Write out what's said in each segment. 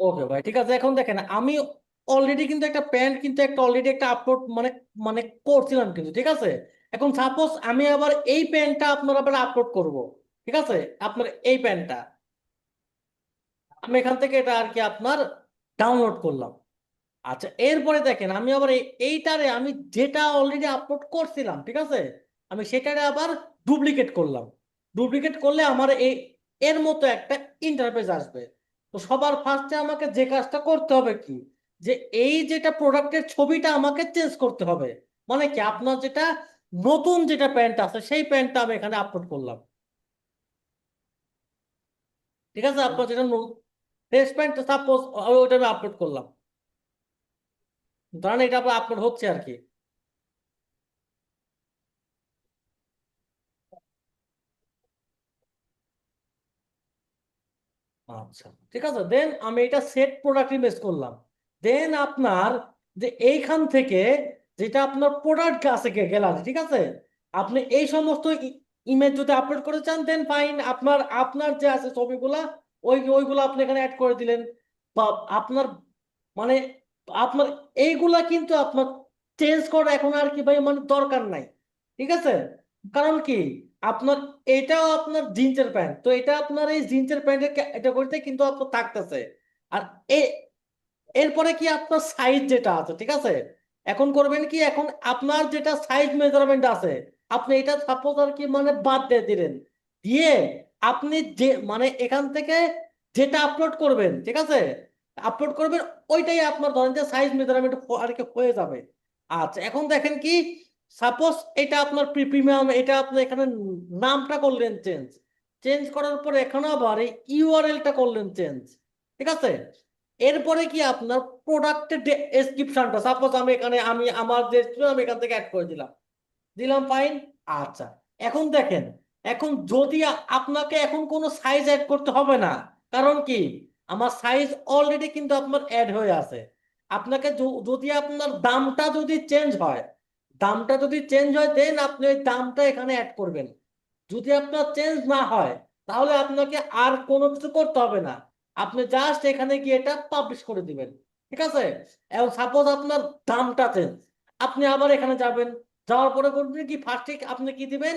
ওকে ভাই, ঠিক আছে, এখন দেখেন, আমি অলরেডি কিন্তু একটা প্যান্ট কিন্তু একটা অলরেডি একটা আপলোড মানে মানে করছিলাম কিন্তু, ঠিক আছে? এখন সাপোজ আমি আবার এই প্যান্টটা আপনার আবার আপলোড করব, ঠিক আছে? আপনার এই প্যান্টটা আমি এখান থেকে এটা আর কি আপনার ডাউনলোড করলাম। আচ্ছা এরপরে দেখেন, আমি আবার এইটারে আমি যেটা অলরেডি আপলোড করছিলাম, ঠিক আছে? আমি সেটারে আবার ডুপ্লিকেট করলাম। ডুপ্লিকেট করলে আমার এই, এর মতো একটা ইন্টারফেস আসবে। তো সবার ফার্স্টে আমাকে যে কাজটা করতে হবে কি? যে এই যেটা প্রোডাক্টের ছবিটা আমাকে চেঞ্জ করতে হবে। মানে কি? আপনার যেটা নতুন যেটা প্যান্ট আছে, সেই প্যান্টটা আমি এখানে আপলোড করলাম। ঠিক আছে? আপনার যেটা ফ্রেশ প্যান্টটা সাপোজ ওইটা আমি আপলোড করলাম। ধরেন এটা আপলোড হচ্ছে আর কি। আচ্ছা। ঠিক আছে দেন আমি এটা সেট প্রোডাক্ট ইমেজ করলাম। দেন আপনার যে এইখান থেকে যেটা আপনার প্রোডাক্ট আছে গ্যালারি ঠিক আছে? আপনি এই সমস্ত ইমেজ যদি আপলোড করতে চান দেন ফাইন আপনার আপনার যে আছে ছবিগুলা, ওই ওইগুলো আপনি এখানে অ্যাড করে দিলেন। বা আপনার মানে আপনার এইগুলা কিন্তু আপনার চেঞ্জ করা এখন আর কি ভাই মানে দরকার নাই। ঠিক আছে? কারণ কি? আপনার, এটাও আপনার জিন্সের প্যান্ট। তো এটা আপনার এই জিন্সের প্যান্টের ক্যাটাগরিতে কিন্তু আপনার থাকতেছে। আর এ, এরপরে কি আপনার সাইজ যেটা আছে, ঠিক আছে? এখন করবেন কি, এখন আপনার যেটা সাইজ মেজারমেন্ট আছে, আপনি এটা সাপোজ আর কি মানে বাদ দিয়ে দিলেন। দিয়ে আপনি যে মানে এখান থেকে যেটা আপলোড করবেন, ঠিক আছে? আপলোড করবেন, ওইটাই আপনার ধরেন যে সাইজ মেজারমেন্ট আর কি হয়ে যাবে। আচ্ছা এখন দেখেন কি সাপোজ এটা আপনার প্রিমিয়াম এটা আপনি এখানে নামটা করলেন চেঞ্জ চেঞ্জ করার পরে এখানে আবার এই ইউআরএলটা করলেন চেঞ্জ ঠিক আছে? এরপরে কি আপনার প্রোডাক্টের ডেসক্রিপশনটা সাপোজ আমি এখানে, আমি আমার যে আমি এখান থেকে অ্যাড করে দিলাম। দিলাম ফাইন আচ্ছা। এখন দেখেন, এখন যদি আপনাকে এখন কোনো সাইজ অ্যাড করতে হবে না, কারণ কি? আমার সাইজ অলরেডি কিন্তু আপনার অ্যাড হয়ে আছে। আপনাকে যদি আপনার দামটা যদি চেঞ্জ হয় দামটা যদি চেঞ্জ হয় দেন আপনি ওই দামটা এখানে অ্যাড করবেন। যদি আপনার চেঞ্জ না হয়, তাহলে আপনাকে আর কোনো কিছু করতে হবে না। আপনি জাস্ট এখানে গিয়ে এটা পাবলিশ করে দিবেন। ঠিক আছে? এবং সাপোজ আপনার দামটা চেঞ্জ আপনি আবার এখানে যাবেন। যাওয়ার পরে করবেন কি ফার্স্টে আপনি কি দিবেন?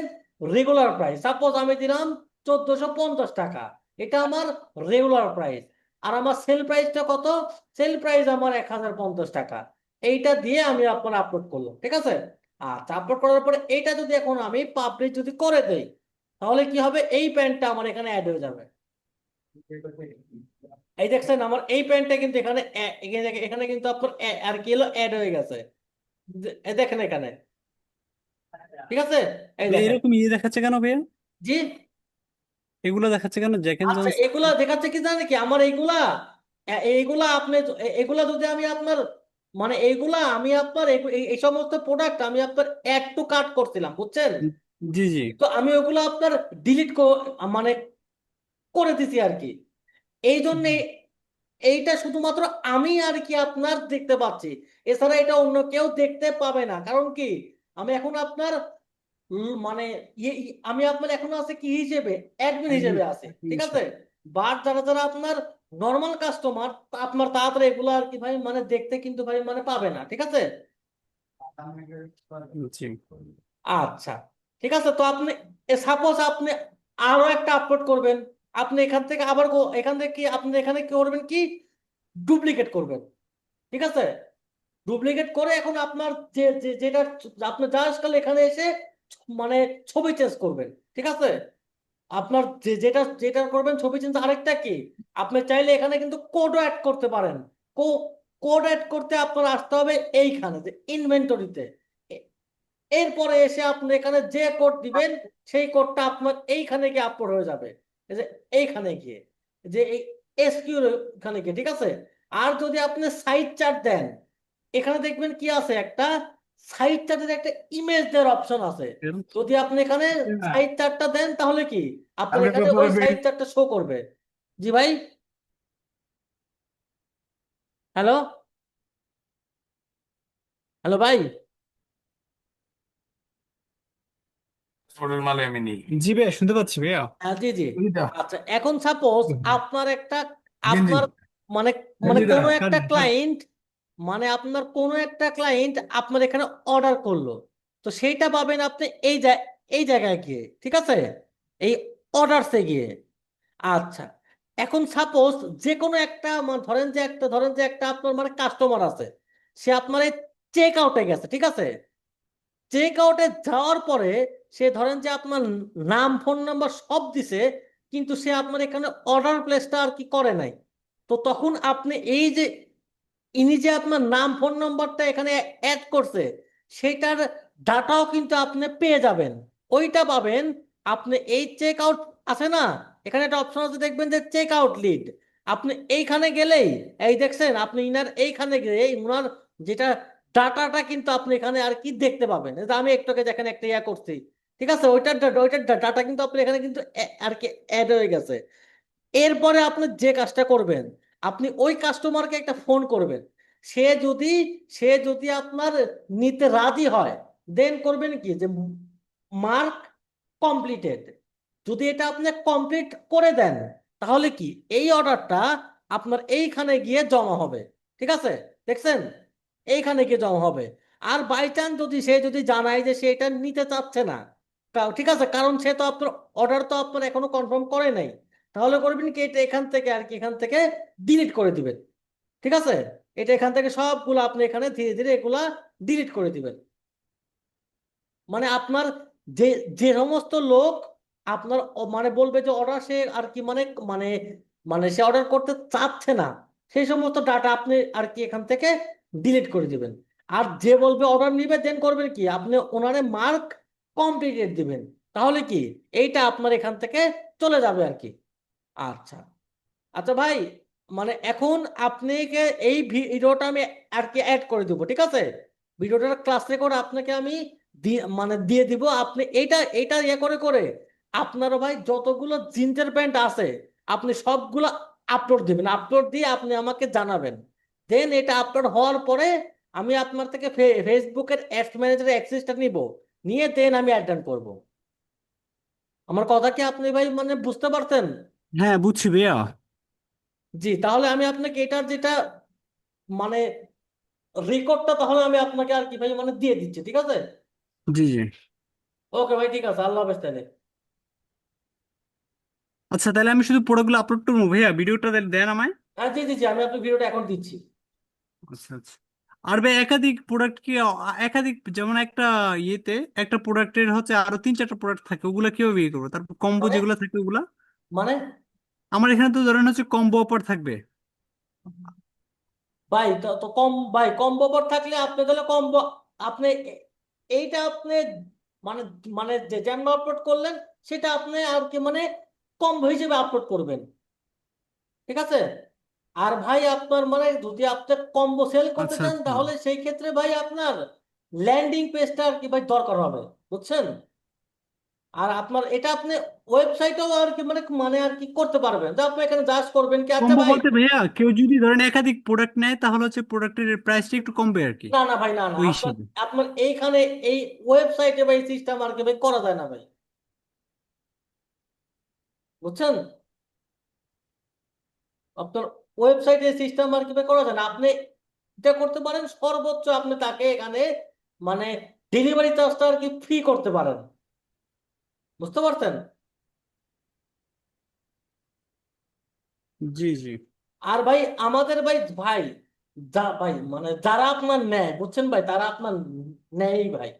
রেগুলার প্রাইস সাপোজ আমি দিলাম চোদ্দশো পঞ্চাশ টাকা। এটা আমার রেগুলার প্রাইস আর আমার সেল প্রাইসটা কত? সেল প্রাইস আমার এক হাজার পঞ্চাশ টাকা। এইটা দিয়ে আমি আপনার আপলোড করলাম ঠিক আছে? আচ্ছা আপলোড করার পরে এইটা যদি এখন আমি পাবলিশ যদি করে দেই তাহলে কি হবে? এই প্যান্টটা আমার এখানে অ্যাড হয়ে যাবে। এই দেখছেন আমার এই প্যান্টটা কিন্তু এখানে এখানে কিন্তু আপনার আর কি হলো? অ্যাড হয়ে গেছে। এই দেখেন এখানে। ঠিক আছে? এরকম ইয়ে দেখাচ্ছে কেন ভাইয়া? জি। এগুলো দেখাচ্ছে কেন? জ্যাক এন্ড আচ্ছা এগুলা দেখাচ্ছে কি জানে কি? আমার এইগুলা এইগুলা আপনি এগুলা যদি আমি আপনার মানে এইগুলা আমি আপনার এই- সমস্ত প্রোডাক্ট আমি আপনার অ্যাড টু কার্ট করছিলাম বুঝছেন? জি জি তো আমি ওগুলো আপনার ডিলিট মানে করে দিছি আর কি। এই জন্য এইটা শুধুমাত্র আমি আর কি আপনার দেখতে পাচ্ছি। এছাড়া এটা অন্য কেউ দেখতে পাবে না। কারণ কি? আমি এখন আপনার মানে ইয়ে- আমি আপনার এখন আছে কি হিসেবে? অ্যাডমিন হিসেবে আছে ঠিক আছে? বাট যারা যারা আপনার নর্মাল কাস্টমার আপনার তাড়াতাড়ি এগুলো আর কি ভাই মানে দেখতে কিন্তু ভাই মানে পাবে না ঠিক আছে? আচ্ছা ঠিক আছে তো আপনি সাপোজ আপনি আরও একটা আপলোড করবেন আপনি এখান থেকে আবার এখান থেকে কি আপনি এখানে কি করবেন কি? ডুপ্লিকেট করবেন ঠিক আছে? ডুপ্লিকেট করে এখন আপনার যে যে- যেটা আপনি খালি এখানে এসে মানে ছবি চেঞ্জ করবেন ঠিক আছে? আপনার যেটা যেটা করবেন ছবি চেঞ্জ আরেকটা কি? আপনি চাইলে এখানে কিন্তু কোডও অ্যাড করতে পারেন। কোড অ্যাড করতে আপনার আসতে হবে এইখানে, যে ইনভেন্টরিতে এরপরে এসে আপনি এখানে যে কোড দিবেন, সেই কোডটা আপনার এইখানে গিয়ে আপলোড হয়ে যাবে। যে, এইখানে গিয়ে। যে এই এসকিউ এখানে গিয়ে, ঠিক আছে? আর যদি আপনি সাইড চার্ট দেন, এখানে দেখবেন কি আছে? একটা সাইড চার্টের একটা ইমেজ দেওয়ার অপশন আছে যদি আপনি এখানে সাইড চার্টটা দেন তাহলে কি? আপনার এখানে ওই সাইড চার্টটা শো করবে। জি ভাই। হ্যালো হ্যালো ভাই? জি ভাইয়া শুনতে পাচ্ছি ভাইয়া। হ্যাঁ জি জি। আচ্ছা এখন সাপোজ আপনার একটা আপনার মানে মানে কোনো একটা ক্লায়েন্ট মানে আপনার কোনো একটা ক্লায়েন্ট আপনার এখানে অর্ডার করল। তো সেইটা পাবেন আপনি এই এই জায়গায় গিয়ে, ঠিক আছে? এই অর্ডারসে গিয়ে। আচ্ছা এখন সাপোজ যে কোনো একটা ধরেন যে একটা, ধরেন যে একটা আপনার মানে কাস্টমার আছে, সে আপনার এই চেক আউটে গেছে, ঠিক আছে? চেক আউটে যাওয়ার পরে সে ধরেন যে আপনার নাম ফোন নাম্বার সব দিছে, কিন্তু সে আপনার এখানে অর্ডার প্লেসটা আর কি করে নাই। তো তখন আপনি এই যে ইনি যে আপনার নাম ফোন নম্বরটা এখানে অ্যাড করছে, সেটার ডাটাও কিন্তু আপনি পেয়ে যাবেন। ওইটা পাবেন, আপনি এই চেক আউট আছে না? এখানে একটা অপশন আছে, দেখবেন যে চেক আউট লিড আপনি এইখানে গেলেই, এই দেখছেন, আপনি ইনার এইখানে গেলে উনার যেটা ডাটাটা কিন্তু আপনি এখানে আর কি দেখতে পাবেন। আমি একটু আগে যেখানে একটা ইয়া করছি, ঠিক আছে? ওইটার ওইটার ডাটা কিন্তু আপনি এখানে কিন্তু আর কি অ্যাড হয়ে গেছে। এরপরে আপনি যে কাজটা করবেন আপনি ওই কাস্টমারকে একটা ফোন করবেন। সে যদি সে যদি আপনার নিতে রাজি হয় দেন করবেন কি? যে মার্ক কমপ্লিটেড যদি এটা আপনি কমপ্লিট করে দেন, তাহলে কি? এই অর্ডারটা আপনার এইখানে গিয়ে জমা হবে। ঠিক আছে? দেখছেন? এইখানে গিয়ে জমা হবে। আর বাই চান্স যদি, সে যদি জানায় যে সে এটা নিতে চাচ্ছে না ঠিক আছে? কারণ সে তো আপনার অর্ডার তো আপনার এখনও কনফার্ম করে নাই। তাহলে করবেন কি, এটা এখান থেকে আর কি, এখান থেকে ডিলিট করে দিবেন। ঠিক আছে? এটা এখান থেকে সবগুলো আপনি এখানে ধীরে ধীরে এগুলা ডিলিট করে দিবেন। মানে আপনার যে যে সমস্ত লোক আপনার মানে বলবে যে অর্ডার সে আর কি মানে মানে মানে সে অর্ডার করতে চাচ্ছে না, সেই সমস্ত ডাটা আপনি আর কি এখান থেকে ডিলিট করে দিবেন। আর যে বলবে অর্ডার নিবে দেন করবেন কি, আপনি ওনারে মার্ক কমপ্লিটেড দিবেন। তাহলে কি, এইটা আপনার এখান থেকে চলে যাবে আর কি। আচ্ছা। আচ্ছা ভাই মানে এখন আপনাকে এই ভিডিওটা আমি আর কি অ্যাড করে দিব, ঠিক আছে? ভিডিওটার ক্লাস রেকর্ড আপনাকে আমি মানে দিয়ে দিব। আপনি এইটা এইটা ইয়ে করে করে আপনার ভাই যতগুলো জিন্সের প্যান্ট আছে, আপনি সবগুলো আপলোড দিবেন। আপলোড দিয়ে আপনি আমাকে জানাবেন। দেন এটা আপলোড হওয়ার পরে আমি আপনার থেকে ফেসবুকের অ্যাডস ম্যানেজারের অ্যাক্সেসটা নিব। নিয়ে দেন আমি অ্যাড করব। আমার কথা কি আপনি ভাই মানে বুঝতে পারছেন? হ্যাঁ বুঝছি ভাইয়া। জি তাহলে আমি আপনাকে এটার যেটা মানে রেকর্ডটা তাহলে আমি আপনাকে আর কি ভাই মানে দিয়ে দিচ্ছি ঠিক আছে? জি জি। ওকে ভাই ঠিক আছে আল্লাহ হাফেজ তাহলে। আচ্ছা তাহলে আমি শুধু প্রোডাক্টগুলো আপলোড করব ভাইয়া ভিডিওটা দেন আমায়। হ্যাঁ জি জি জি আমি আপনার ভিডিওটা এখন দিচ্ছি। আচ্ছা আচ্ছা। আর ভাই একাধিক প্রোডাক্ট কি একাধিক যেমন একটা ইয়েতে একটা প্রোডাক্টের হচ্ছে আরও তিন চারটা প্রোডাক্ট থাকে ওগুলা কীভাবে ইয়ে করব? তারপর কম্বো মানে যেগুলো থাকে ওগুলা? মানে? আমার এখানে তো ধরেন হচ্ছে কম্বো অফার থাকবে। ভাই তো কম ভাই কম্বো অফার থাকলে আপনি তাহলে কম্বো আপনি এইটা আপনি মানে মানে যে যেমন আপলোড করলেন সেটা আপনি আর কি মানে কম্বো হিসেবে আপলোড করবেন। ঠিক আছে? আর ভাই আপনার মানে যদি আপনি কম্বো সেল করতে আচ্ছা চান আচ্ছা। তাহলে সেই ক্ষেত্রে ভাই আপনার ল্যান্ডিং পেজটা আর কি ভাই দরকার হবে বুঝছেন? আর আপনার এটা আপনি ওয়েবসাইটেও আর কি মানে মানে আর কি করতে পারবেন। যে আপনি এখানে জাস্ট করবেন কি আচ্ছা ভাই বলতে ভাইয়া কেউ যদি ধরেন একাধিক প্রোডাক্ট নেয় তাহলে হচ্ছে প্রোডাক্টের প্রাইসটা একটু কমবে আর কি। না না ভাই না না। ওই আপনার হিসেবে। আপনার এইখানে এই ওয়েবসাইটে ভাই সিস্টেম আর কি ভাই করা যায় না ভাই। বুঝছেন? আপনার ওয়েবসাইটে সিস্টেম আর কি ভাই করা যায় না। আপনি এটা করতে পারেন সর্বোচ্চ আপনি তাকে এখানে মানে ডেলিভারি চার্জটা আর কি ফ্রি করতে পারেন। বুঝতে পারছেন? জি জি। আর ভাই আমাদের ভাই ভাই যা ভাই মানে যারা আপনার নেয় বুঝছেন ভাই? তারা আপনার নেয় ভাই।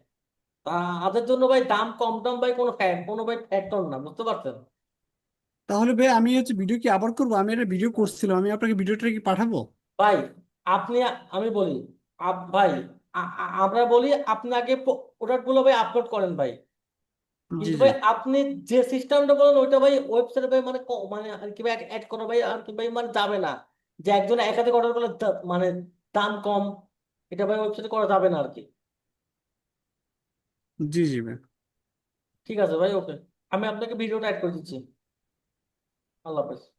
তাদের জন্য ভাই দাম কম দাম ভাই কোনো কোনো ভাই ফ্যাক্টর না বুঝতে পারছেন? তাহলে ভাই আমি হচ্ছে ভিডিও কি আবার করব? আমি একটা ভিডিও করছিলাম আমি আপনাকে ভিডিওটা কি পাঠাবো? ভাই আপনি আমি বলি আপ- ভাই আ- আ- আমরা বলি আপনাকে প্রোডাক্টগুলো ভাই আপলোড করেন ভাই। কিন্তু ভাই আপনি যে সিস্টেমটা বলেন ওইটা ভাই ওয়েবসাইটে ভাই মানে মানে আর কি ভাই অ্যাড করা ভাই আর কি ভাই মানে যাবে না। যে একজন একাধিক অর্ডার করলে মানে দাম কম এটা ভাই ওয়েবসাইটে করা যাবে না আর কি। জি জি ভাই। ঠিক আছে ভাই ওকে আমি আপনাকে ভিডিওটা অ্যাড করে দিচ্ছি। আল্লাহ হাফেজ।